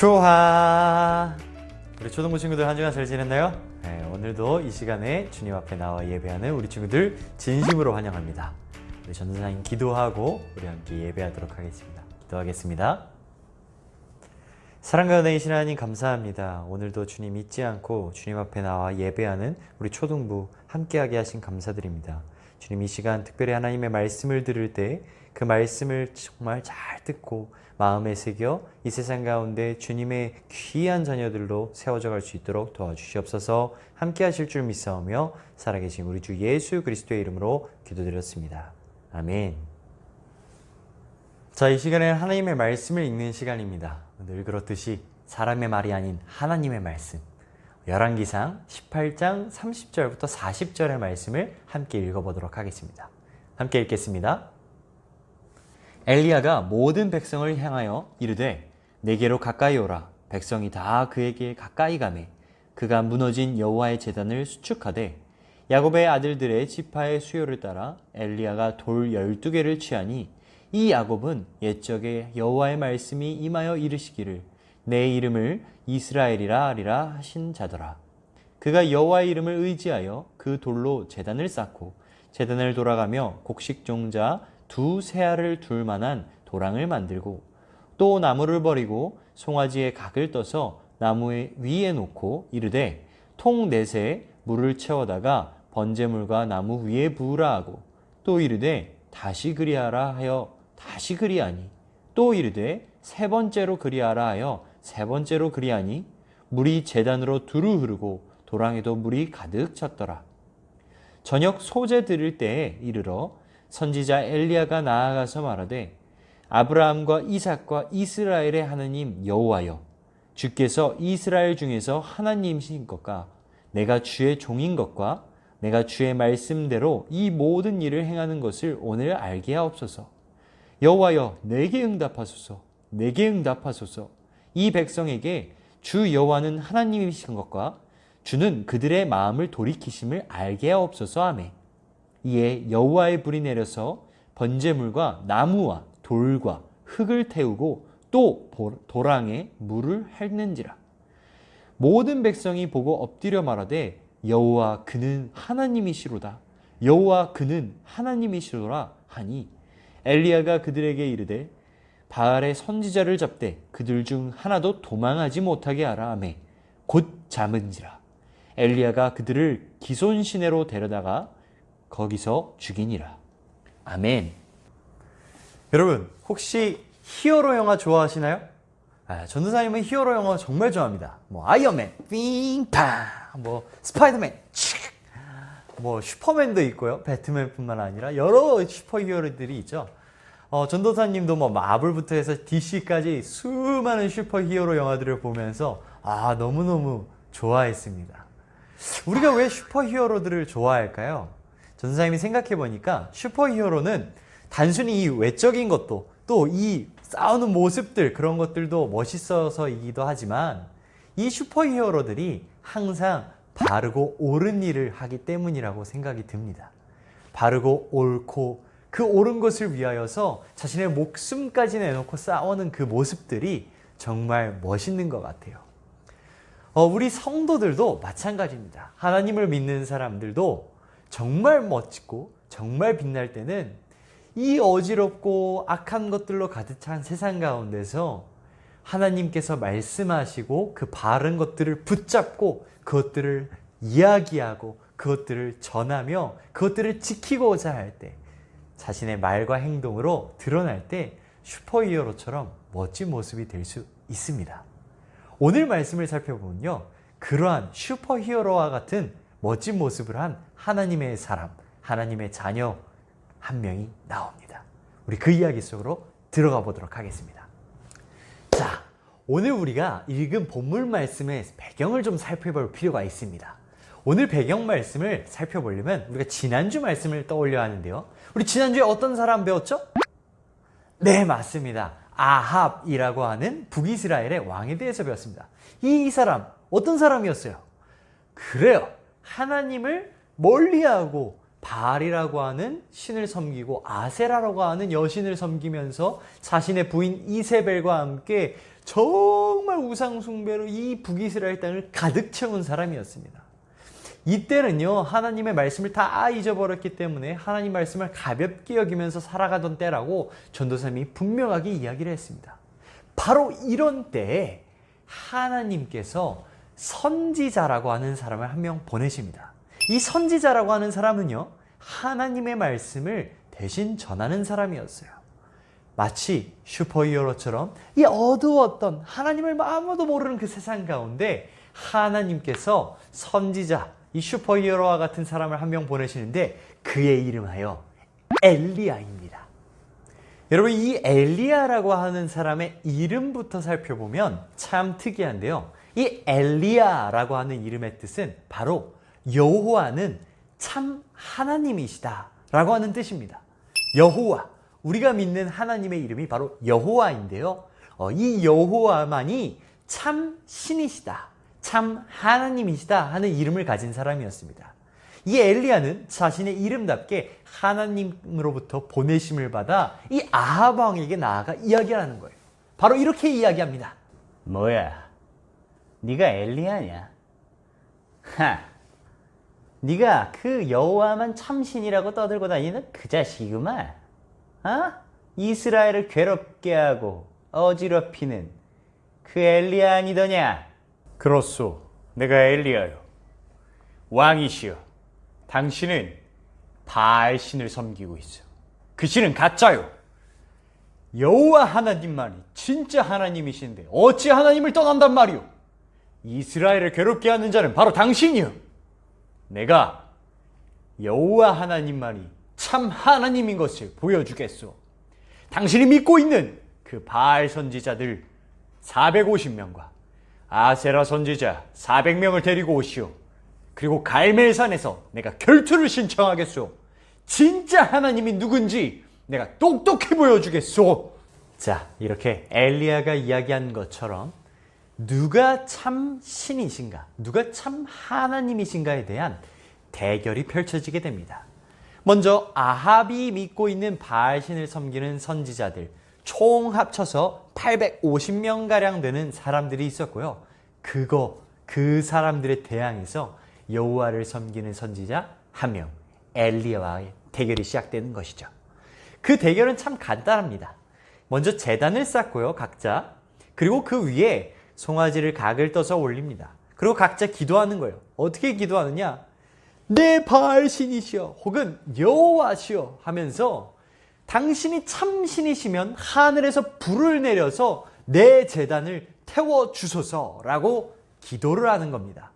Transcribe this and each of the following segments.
좋아. 우리 초등부 친구들 한 주간 잘 지냈나요? 네, 오늘도 이 시간에 주님 앞에 나와 예배하는 우리 친구들 진심으로 환영합니다. 우리 전도사님 기도하고 우리 함께 예배하도록 하겠습니다. 기도하겠습니다. 사랑과 은혜이신 하나님 감사합니다. 오늘도 주님 잊지 않고 주님 앞에 나와 예배하는 우리 초등부 함께하게 하신 감사드립니다. 주님 이 시간 특별히 하나님의 말씀을 들을 때 그 말씀을 정말 잘 듣고 마음에 새겨 이 세상 가운데 주님의 귀한 자녀들로 세워져 갈 수 있도록 도와주시옵소서 함께 하실 줄 믿사오며 살아계신 우리 주 예수 그리스도의 이름으로 기도드렸습니다. 아멘. 자, 이 시간에는 하나님의 말씀을 읽는 시간입니다. 늘 그렇듯이 사람의 말이 아닌 하나님의 말씀. 열왕기상 18장 30절부터 40절의 말씀을 함께 읽어보도록 하겠습니다. 함께 읽겠습니다. 엘리야가 모든 백성을 향하여 이르되 내게로 가까이 오라. 백성이 다 그에게 가까이 가매. 그가 무너진 여호와의 제단을 수축하되 야곱의 아들들의 지파의 수요를 따라 엘리야가 돌 열두 개를 취하니 이 야곱은 옛적에 여호와의 말씀이 임하여 이르시기를 내 이름을 이스라엘이라 하리라 하신 자더라. 그가 여호와의 이름을 의지하여 그 돌로 제단을 쌓고 제단을 돌아가며 곡식 종자 두 세알을 둘 만한 도랑을 만들고 또 나무를 버리고 송아지에 각을 떠서 나무 위에 놓고 이르되 통 넷에 물을 채워다가 번제물과 나무 위에 부으라 하고 또 이르되 다시 그리하라 하여 다시 그리하니 또 이르되 세 번째로 그리하라 하여 세 번째로 그리하니 물이 재단으로 두루 흐르고 도랑에도 물이 가득 찼더라. 저녁 소재 드릴 때에 이르러 선지자 엘리야가 나아가서 말하되 아브라함과 이삭과 이스라엘의 하나님 여호와여 주께서 이스라엘 중에서 하나님이신 것과 내가 주의 종인 것과 내가 주의 말씀대로 이 모든 일을 행하는 것을 오늘 알게 하옵소서. 여호와여 내게 응답하소서. 내게 응답하소서. 이 백성에게 주 여호와는 하나님이신 것과 주는 그들의 마음을 돌이키심을 알게 하옵소서 하매 이에 여호와의 불이 내려서 번제물과 나무와 돌과 흙을 태우고 또 도랑에 물을 핥는지라. 모든 백성이 보고 엎드려 말하되 여호와 그는 하나님이시로다. 여호와 그는 하나님이시로라 하니 엘리야가 그들에게 이르되 바알의 선지자를 잡되 그들 중 하나도 도망하지 못하게 하라 하매 곧 잠은지라. 엘리야가 그들을 기손 시내로 데려다가 거기서 죽이니라. 아멘. 여러분, 혹시 히어로 영화 좋아하시나요? 아, 전도사님은 히어로 영화 정말 좋아합니다. 뭐 아이언맨, 빙팡, 뭐 스파이더맨, 칙, 뭐 슈퍼맨도 있고요. 배트맨뿐만 아니라 여러 슈퍼히어로들이 있죠. 어, 전도사님도 뭐 마블부터 해서 DC까지 수많은 슈퍼히어로 영화들을 보면서 아 너무너무 좋아했습니다. 우리가 왜 슈퍼히어로들을 좋아할까요? 전사님이 생각해 보니까 슈퍼히어로는 단순히 이 외적인 것도 또 이 싸우는 모습들 그런 것들도 멋있어서이기도 하지만 이 슈퍼히어로들이 항상 바르고 옳은 일을 하기 때문이라고 생각이 듭니다. 바르고 옳고 그 옳은 것을 위하여서 자신의 목숨까지 내놓고 싸우는 그 모습들이 정말 멋있는 것 같아요. 어, 우리 성도들도 마찬가지입니다. 하나님을 믿는 사람들도 정말 멋지고 정말 빛날 때는 이 어지럽고 악한 것들로 가득 찬 세상 가운데서 하나님께서 말씀하시고 그 바른 것들을 붙잡고 그것들을 이야기하고 그것들을 전하며 그것들을 지키고자 할 때 자신의 말과 행동으로 드러날 때 슈퍼히어로처럼 멋진 모습이 될 수 있습니다. 오늘 말씀을 살펴보면요. 그러한 슈퍼히어로와 같은 멋진 모습을 한 하나님의 사람, 하나님의 자녀 한 명이 나옵니다. 우리 그 이야기 속으로 들어가 보도록 하겠습니다. 자, 오늘 우리가 읽은 본물 말씀의 배경을 좀 살펴볼 필요가 있습니다. 오늘 배경 말씀을 살펴보려면 우리가 지난주 말씀을 떠올려 하는데요. 우리 지난주에 어떤 사람 배웠죠? 네, 맞습니다. 아합이라고 하는 북이스라엘의 왕에 대해서 배웠습니다. 이 사람, 어떤 사람이었어요? 그래요. 하나님을 멀리하고 바알이라고 하는 신을 섬기고 아세라라고 하는 여신을 섬기면서 자신의 부인 이세벨과 함께 정말 우상 숭배로 이 북이스라엘 땅을 가득 채운 사람이었습니다. 이때는요, 하나님의 말씀을 다 잊어버렸기 때문에 하나님 말씀을 가볍게 여기면서 살아가던 때라고 전도사님이 분명하게 이야기를 했습니다. 바로 이런 때에 하나님께서 선지자라고 하는 사람을 한 명 보내십니다. 이 선지자라고 하는 사람은요, 하나님의 말씀을 대신 전하는 사람이었어요. 마치 슈퍼히어로처럼 이 어두웠던 하나님을 아무도 모르는 그 세상 가운데 하나님께서 선지자, 이 슈퍼히어로와 같은 사람을 한 명 보내시는데 그의 이름하여 엘리야입니다. 여러분 이 엘리야라고 하는 사람의 이름부터 살펴보면 참 특이한데요. 이 엘리야라고 하는 이름의 뜻은 바로 여호와는 참 하나님이시다 라고 하는 뜻입니다. 여호와 우리가 믿는 하나님의 이름이 바로 여호와인데요. 어, 이 여호와만이 참 신이시다, 참 하나님이시다 하는 이름을 가진 사람이었습니다. 이 엘리야는 자신의 이름답게 하나님으로부터 보내심을 받아 이 아합 왕에게 나아가 이야기하는 거예요. 바로 이렇게 이야기합니다. 뭐야? 네가 엘리야냐? 하, 네가 그 여호와만 참신이라고 떠들고 다니는 그 자식이구만. 어? 이스라엘을 괴롭게 하고 어지럽히는 그 엘리야 아니더냐? 그렇소, 내가 엘리야요. 왕이시여, 당신은 바알 신을 섬기고 있어. 그 신은 가짜요. 여호와 하나님만이 진짜 하나님이신데 어찌 하나님을 떠난단 말이오? 이스라엘을 괴롭게 하는 자는 바로 당신이요. 내가 여호와 하나님만이 참 하나님인 것을 보여주겠소. 당신이 믿고 있는 그 바알 선지자들 450명과 아세라 선지자 400명을 데리고 오시오. 그리고 갈멜산에서 내가 결투를 신청하겠소. 진짜 하나님이 누군지 내가 똑똑히 보여주겠소. 자, 이렇게 엘리야가 이야기한 것처럼 누가 참 신이신가, 누가 참 하나님이신가에 대한 대결이 펼쳐지게 됩니다. 먼저 아합이 믿고 있는 바알신을 섬기는 선지자들 총 합쳐서 850명 가량 되는 사람들이 있었고요. 그거 그 사람들의 대항에서 여호와를 섬기는 선지자 한 명 엘리야와의 대결이 시작되는 것이죠. 그 대결은 참 간단합니다. 먼저 재단을 쌓고요, 각자. 그리고 그 위에 송아지를 각을 떠서 올립니다. 그리고 각자 기도하는 거예요. 어떻게 기도하느냐? 내 바알신이시여 혹은 여호와시여 하면서 당신이 참신이시면 하늘에서 불을 내려서 내 재단을 태워 주소서라고 기도를 하는 겁니다.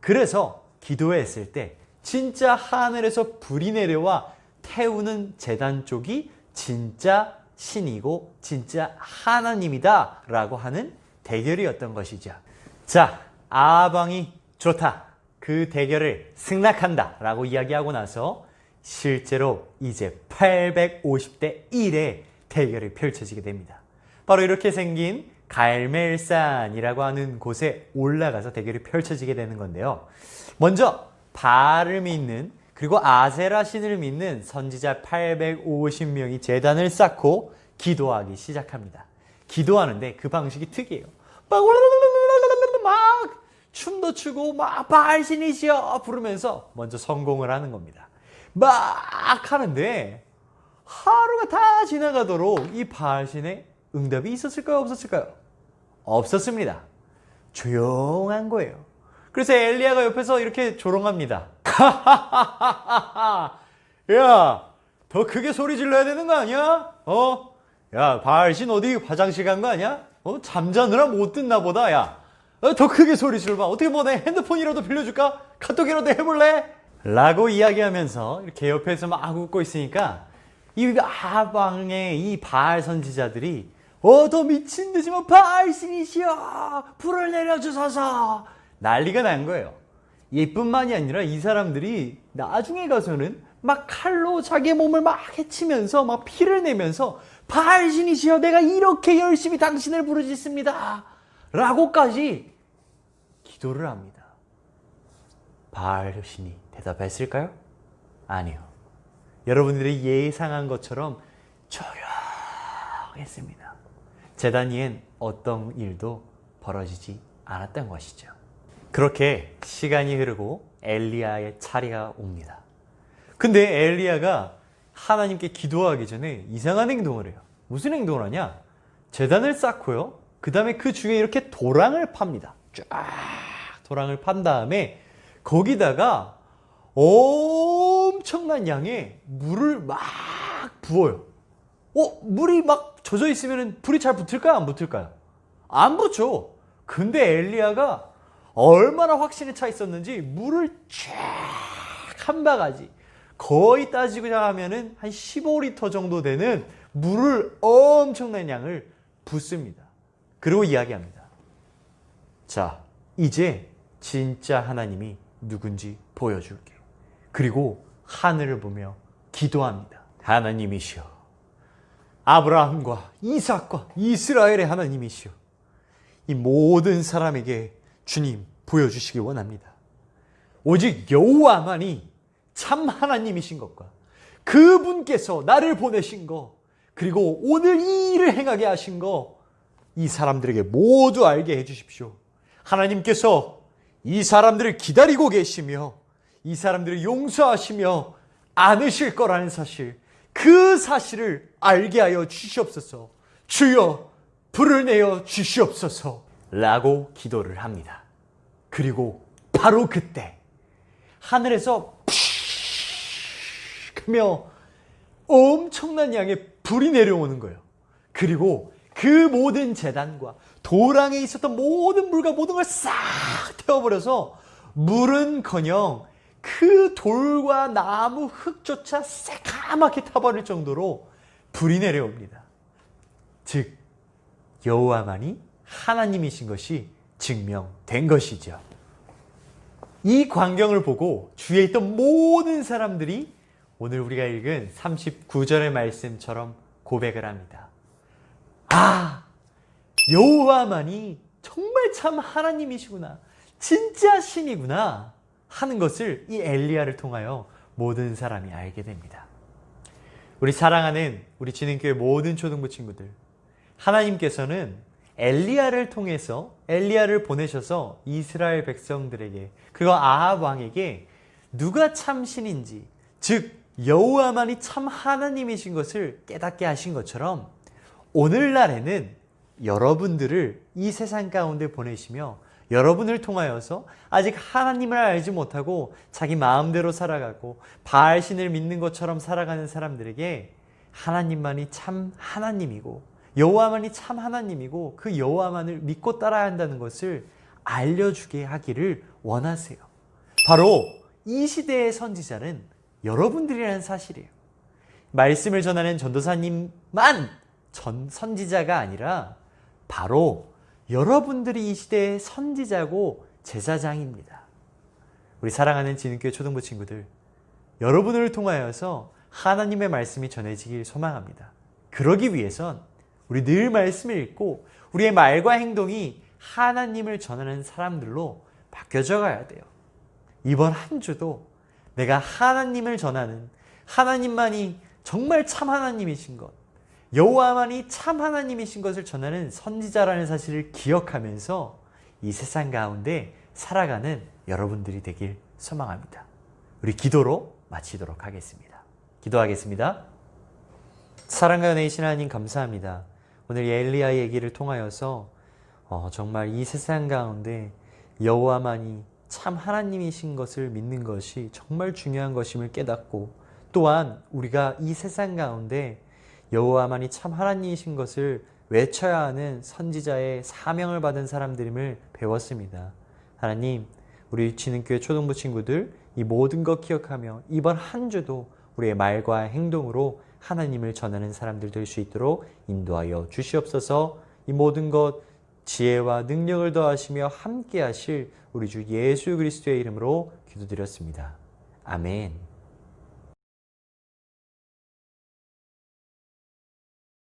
그래서 기도했을 때 진짜 하늘에서 불이 내려와 태우는 재단 쪽이 진짜 신이고 진짜 하나님이다 라고 하는 대결이었던 것이죠. 자, 아방이 좋다. 그 대결을 승낙한다 라고 이야기하고 나서 실제로 이제 850대 1의 대결이 펼쳐지게 됩니다. 바로 이렇게 생긴 갈멜산이라고 하는 곳에 올라가서 대결이 펼쳐지게 되는 건데요. 먼저 바알을 믿는 그리고 아세라 신을 믿는 선지자 850명이 재단을 쌓고 기도하기 시작합니다. 기도하는데 그 방식이 특이해요. 막, 막 춤도 추고 막 바알신이시여 부르면서 먼저 성공을 하는 겁니다. 막 하는데 하루가 다 지나가도록 이 바알신의 응답이 있었을까요? 없었을까요? 없었습니다. 조용한 거예요. 그래서 엘리야가 옆에서 이렇게 조롱합니다. 야, 더 크게 소리 질러야 되는 거 아니야? 어? 야, 바알신 어디 화장실 간 거 아니야? 어? 잠자느라 못 듣나 보다, 야. 어, 더 크게 소리 질러봐. 어떻게 뭐 내 핸드폰이라도 빌려줄까? 카톡이라도 해볼래? 라고 이야기하면서 이렇게 옆에서 막 웃고 있으니까 이 아방의 이 바알 선지자들이 어, 더 미친 듯이만 바알신이시여! 불을 내려주소서! 난리가 난 거예요. 얘뿐만이 아니라 이 사람들이 나중에 가서는 막 칼로 자기 몸을 막 해치면서 막 피를 내면서 바알신이시여 내가 이렇게 열심히 당신을 부르짖습니다. 라고까지 기도를 합니다. 바알신이 대답했을까요? 아니요. 여러분들이 예상한 것처럼 조용했습니다. 재단 위엔 어떤 일도 벌어지지 않았던 것이죠. 그렇게 시간이 흐르고 엘리야의 차례가 옵니다. 근데 엘리야가 하나님께 기도하기 전에 이상한 행동을 해요. 무슨 행동을 하냐? 재단을 쌓고요. 그 다음에 그 중에 이렇게 도랑을 팝니다. 쫙 도랑을 판 다음에 거기다가 엄청난 양의 물을 막 부어요. 어, 물이 막 젖어 있으면 불이 잘 붙을까요? 안 붙을까요? 안 붙죠. 근데 엘리야가 얼마나 확신에 차 있었는지 물을 쫙 한 바가지 거의 따지고자 하면은 한 15리터 정도 되는 물을 엄청난 양을 붓습니다. 그리고 이야기합니다. 자, 이제 진짜 하나님이 누군지 보여줄게. 그리고 하늘을 보며 기도합니다. 하나님이시여. 아브라함과 이삭과 이스라엘의 하나님이시여. 이 모든 사람에게 주님 보여주시기 원합니다. 오직 여호와만이 참 하나님이신 것과 그분께서 나를 보내신 것 그리고 오늘 이 일을 행하게 하신 것 이 사람들에게 모두 알게 해주십시오. 하나님께서 이 사람들을 기다리고 계시며 이 사람들을 용서하시며 안으실 거라는 사실 그 사실을 알게 하여 주시옵소서. 주여 불을 내어 주시옵소서. 라고 기도를 합니다. 그리고 바로 그때 하늘에서 하며 엄청난 양의 불이 내려오는 거예요. 그리고 그 모든 재단과 도랑에 있었던 모든 물과 모든 걸 싹 태워버려서 물은커녕 그 돌과 나무 흙조차 새까맣게 타버릴 정도로 불이 내려옵니다. 즉 여호와만이 하나님이신 것이 증명된 것이죠. 이 광경을 보고 주위에 있던 모든 사람들이 오늘 우리가 읽은 39절의 말씀처럼 고백을 합니다. 아, 여호와만이 정말 참 하나님이시구나. 진짜 신이구나. 하는 것을 이 엘리야를 통하여 모든 사람이 알게 됩니다. 우리 사랑하는 우리 진행교회 모든 초등부 친구들. 하나님께서는 엘리야를 통해서 엘리야를 보내셔서 이스라엘 백성들에게 그리고 아합 왕에게 누가 참 신인지 즉 여호와만이 참 하나님이신 것을 깨닫게 하신 것처럼 오늘날에는 여러분들을 이 세상 가운데 보내시며 여러분을 통하여서 아직 하나님을 알지 못하고 자기 마음대로 살아가고 바알신을 믿는 것처럼 살아가는 사람들에게 하나님만이 참 하나님이고 여호와만이 참 하나님이고 그 여호와만을 믿고 따라야 한다는 것을 알려주게 하기를 원하세요. 바로 이 시대의 선지자는 여러분들이라는 사실이에요. 말씀을 전하는 전도사님만 전 선지자가 아니라 바로 여러분들이 이 시대의 선지자고 제사장입니다. 우리 사랑하는 지능교회 초등부 친구들, 여러분을 통하여서 하나님의 말씀이 전해지길 소망합니다. 그러기 위해선 우리 늘 말씀을 읽고 우리의 말과 행동이 하나님을 전하는 사람들로 바뀌어져 가야 돼요. 이번 한 주도 내가 하나님을 전하는 하나님만이 정말 참 하나님이신 것, 여호와만이 참 하나님이신 것을 전하는 선지자라는 사실을 기억하면서 이 세상 가운데 살아가는 여러분들이 되길 소망합니다. 우리 기도로 마치도록 하겠습니다. 기도하겠습니다. 사랑과 은혜이신 하나님 감사합니다. 오늘 엘리야 얘기를 통하여서 어, 정말 이 세상 가운데 여호와만이 참 하나님이신 것을 믿는 것이 정말 중요한 것임을 깨닫고 또한 우리가 이 세상 가운데 여호와만이 참 하나님이신 것을 외쳐야 하는 선지자의 사명을 받은 사람들임을 배웠습니다. 하나님, 우리 지능교회 초등부 친구들 이 모든 것 기억하며 이번 한 주도 우리의 말과 행동으로 하나님을 전하는 사람들 될 수 있도록 인도하여 주시옵소서. 이 모든 것 지혜와 능력을 더하시며 함께 하실 우리 주 예수 그리스도의 이름으로 기도드렸습니다. 아멘.